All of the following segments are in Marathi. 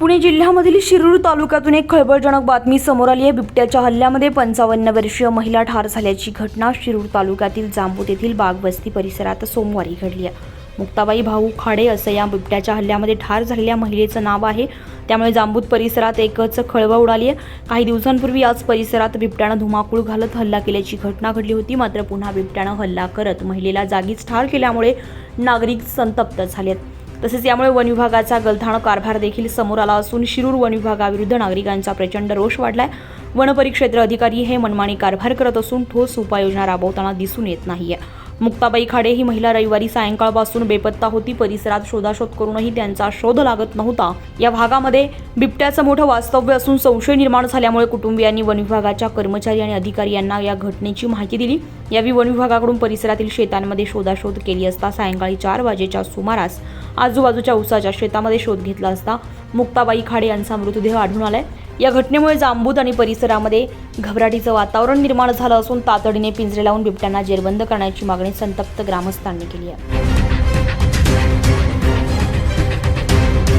पुणे जिल्ह्यामधील शिरूर तालुक्यातून एक खळबळजनक बातमी समोर आली आहे. बिबट्याच्या हल्ल्यामध्ये पंचावन्न वर्षीय महिला ठार झाल्याची घटना शिरूर तालुक्यातील जांबूत येथील बागवस्ती परिसरात सोमवारी घडली आहे. मुक्ताबाई भाऊ खाडे असं या बिबट्याच्या हल्ल्यामध्ये ठार झालेल्या महिलेचं नाव आहे. त्यामुळे जांबूत परिसरात एकच खळबळ उडाली आहे. काही दिवसांपूर्वी याच परिसरात बिबट्यानं धुमाकूळ घालत हल्ला केल्याची घटना घडली होती. मात्र पुन्हा बिबट्यानं हल्ला करत महिलेला जागीच ठार केल्यामुळे नागरिक संतप्त झालेत. तसेच यामुळे वन विभागाचा गलथाण कारभार देखील समोर आला असून शिरूर वन विभागाविरुद्ध नागरिकांचा प्रचंड रोष वाढलाय. वनपरिक्षेत्र अधिकारी हे मनमानी कारभार करत असून ठोस उपाययोजना राबवताना दिसून येत नाहीये. मुक्ताबाई खाडे ही महिला रविवारी सायंकाळपासून बेपत्ता होती. परिसरात शोधाशोध करूनही त्यांचा शोध लागत नव्हता. या भागामध्ये बिबट्याचं मोठं वास्तव्य असून संशय निर्माण झाल्यामुळे कुटुंबियांनी वन विभागाच्या कर्मचारी आणि अधिकारी यांना या घटनेची माहिती दिली. यावेळी वन विभागाकडून परिसरातील शेतांमध्ये शोधाशोध केली असता सायंकाळी चार वाजेच्या सुमारास आजूबाजूच्या उसाच्या शेतामध्ये शोध घेतला असता मुक्ताबाई खाडे यांचा मृतदेह आढळून आलाय. या घटनेमुळे जांबूत आणि परिसरामध्ये घबराटीचं वातावरण निर्माण झालं असून तातडीने पिंजरे लावून बिबट्यांना जेरबंद करण्याची मागणी संतप्त ग्रामस्थांनी केली आहे.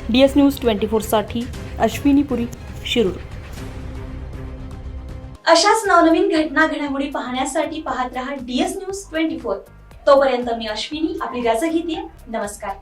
डीएस न्यूज ट्वेंटी फोरसाठी अश्विनी पुरी शिरूर. अशाच नवनवीन घटना घडामोडी पाहण्यासाठी पाहत रहा डीएस न्यूज ट्वेंटी फोर तोपर्यंत मी अश्विनी आपली रजा घेते. नमस्कार.